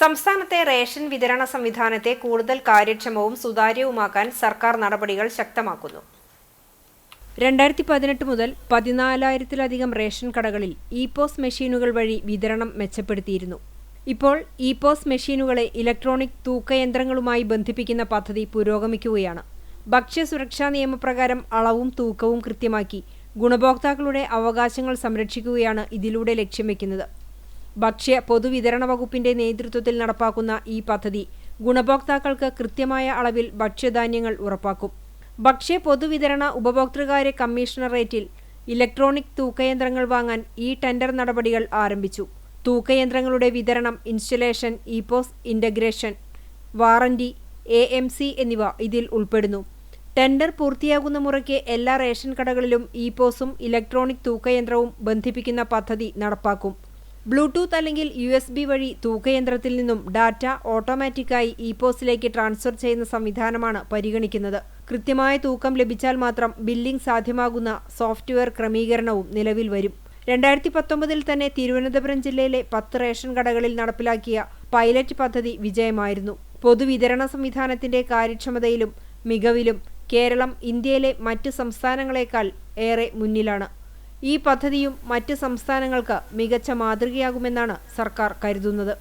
സംസ്ഥാനത്തെ റേഷൻ വിതരണ സംവിധാനത്തെ കൂടുതൽ കാര്യക്ഷമവും സുതാര്യവുമാക്കാൻ സർക്കാർ നടപടികൾ ശക്തമാക്കുന്നു. രണ്ടായിരത്തി പതിനെട്ട് മുതൽ പതിനാലായിരത്തിലധികം റേഷൻ കടകളിൽ ഇ പോസ് മെഷീനുകൾ വഴി വിതരണം മെച്ചപ്പെടുത്തിയിരുന്നു. ഇപ്പോൾ ഇ പോസ് മെഷീനുകളെ ഇലക്ട്രോണിക് തൂക്കയന്ത്രങ്ങളുമായി ബന്ധിപ്പിക്കുന്ന പദ്ധതി പുരോഗമിക്കുകയാണ്. ഭക്ഷ്യസുരക്ഷാ നിയമപ്രകാരം അളവും തൂക്കവും കൃത്യമാക്കി ഗുണഭോക്താക്കളുടെ അവകാശങ്ങൾ സംരക്ഷിക്കുകയാണ് ഇതിലൂടെ ലക്ഷ്യം വെക്കുന്നത്. ഭക്ഷ്യ പൊതുവിതരണ വകുപ്പിന്റെ നേതൃത്വത്തിൽ നടപ്പാക്കുന്ന ഈ പദ്ധതി ഗുണഭോക്താക്കൾക്ക് കൃത്യമായ അളവിൽ ഭക്ഷ്യധാന്യങ്ങൾ ഉറപ്പാക്കും. ഭക്ഷ്യ പൊതുവിതരണ ഉപഭോക്തൃകാര്യ കമ്മീഷണറേറ്റിൽ ഇലക്ട്രോണിക് തൂക്കയന്ത്രങ്ങൾ വാങ്ങാൻ ഈ ടെൻഡർ നടപടികൾ ആരംഭിച്ചു. തൂക്കയന്ത്രങ്ങളുടെ വിതരണം installation ePOS integration warranty A M C എന്നിവ ഇതിൽ ഉൾപ്പെടുന്നു. ടെൻഡർ പൂർത്തിയാകുന്ന മുറയ്ക്ക് എല്ലാ റേഷൻ കടകളിലും ഇപോസും ഇലക്ട്രോണിക് തൂക്കയന്ത്രവും ബന്ധിപ്പിക്കുന്ന പദ്ധതി നടപ്പാക്കും. ബ്ലൂടൂത്ത് അല്ലെങ്കിൽ യു എസ് ബി വഴി തൂക്കയന്ത്രത്തിൽ നിന്നും ഡാറ്റ ഓട്ടോമാറ്റിക്കായി ഇ പോസ്റ്റിലേക്ക് ട്രാൻസ്ഫർ ചെയ്യുന്ന സംവിധാനമാണ് പരിഗണിക്കുന്നത്. കൃത്യമായ തൂക്കം ലഭിച്ചാൽ മാത്രം ബില്ലിംഗ് സാധ്യമാകുന്ന സോഫ്റ്റ്വെയർ ക്രമീകരണവും നിലവിൽ വരും. രണ്ടായിരത്തി പത്തൊമ്പതിൽ തന്നെ തിരുവനന്തപുരം ജില്ലയിലെ പത്ത് റേഷൻ കടകളിൽ നടപ്പിലാക്കിയ പൈലറ്റ് പദ്ധതി വിജയമായിരുന്നു. പൊതുവിതരണ സംവിധാനത്തിന്റെ കാര്യക്ഷമതയിലും മികവിലും കേരളം ഇന്ത്യയിലെ മറ്റ് സംസ്ഥാനങ്ങളെക്കാൾ ഏറെ മുന്നിലാണ്. ഈ പദ്ധതിയും മറ്റ് സംസ്ഥാനങ്ങൾക്ക് മികച്ച മാതൃകയാകുമെന്നാണ് സർക്കാർ കരുതുന്നത്